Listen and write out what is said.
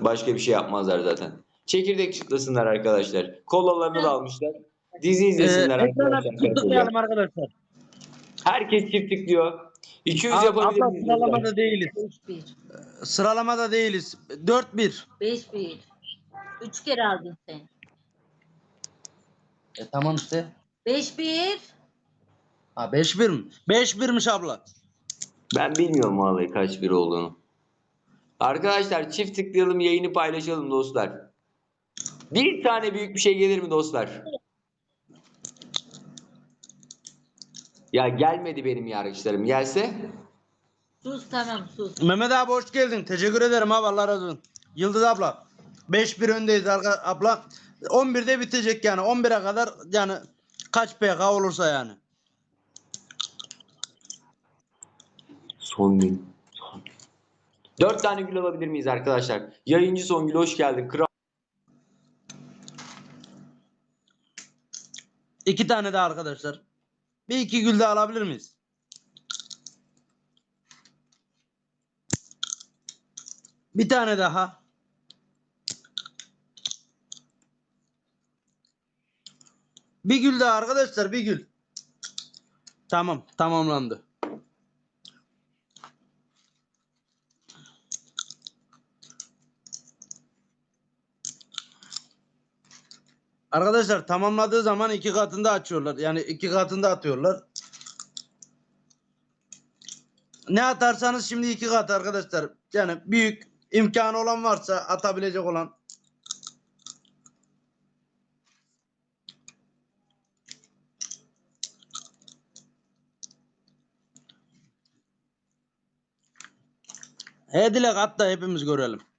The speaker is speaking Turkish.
Başka bir şey yapmazlar zaten. Çekirdek çıtlasınlar arkadaşlar. Kolalarını da almışlar. Dizi izlesinler Ee, arkadaşlar. bir tıklayalım arkadaşlar. Herkes çift tıklıyor. 200 Ab- yapabilir miyiz? sıralamada değiliz. 5-1. Sıralamada değiliz. 4-1. 5-1. Üç kere aldın sen. E tamam işte. 5-1. Ha 5-1 mi? 5-1'miş abla. Ben bilmiyorum vallahi kaç bir olduğunu. Arkadaşlar çift tıklayalım yayını paylaşalım dostlar. Bir tane büyük bir şey gelir mi dostlar? Ya gelmedi benim yargıçlarım. Gelse Sus tamam sus. Mehmet abi hoş geldin. Teşekkür ederim abi Allah razı olsun. Yıldız abla. 5-1 öndeyiz arka- abla. 11'de bitecek yani. 11'e kadar yani kaç PK olursa yani. Son gün. Dört tane gül alabilir miyiz arkadaşlar? Yayıncı Songül hoş geldin. Kral. İki tane daha arkadaşlar. Bir iki gül de alabilir miyiz? Bir tane daha. Bir gül daha arkadaşlar bir gül. Tamam tamamlandı. Arkadaşlar tamamladığı zaman iki katında açıyorlar. Yani iki katında atıyorlar. Ne atarsanız şimdi iki kat arkadaşlar. Yani büyük imkanı olan varsa atabilecek olan. He dilek da hepimiz görelim.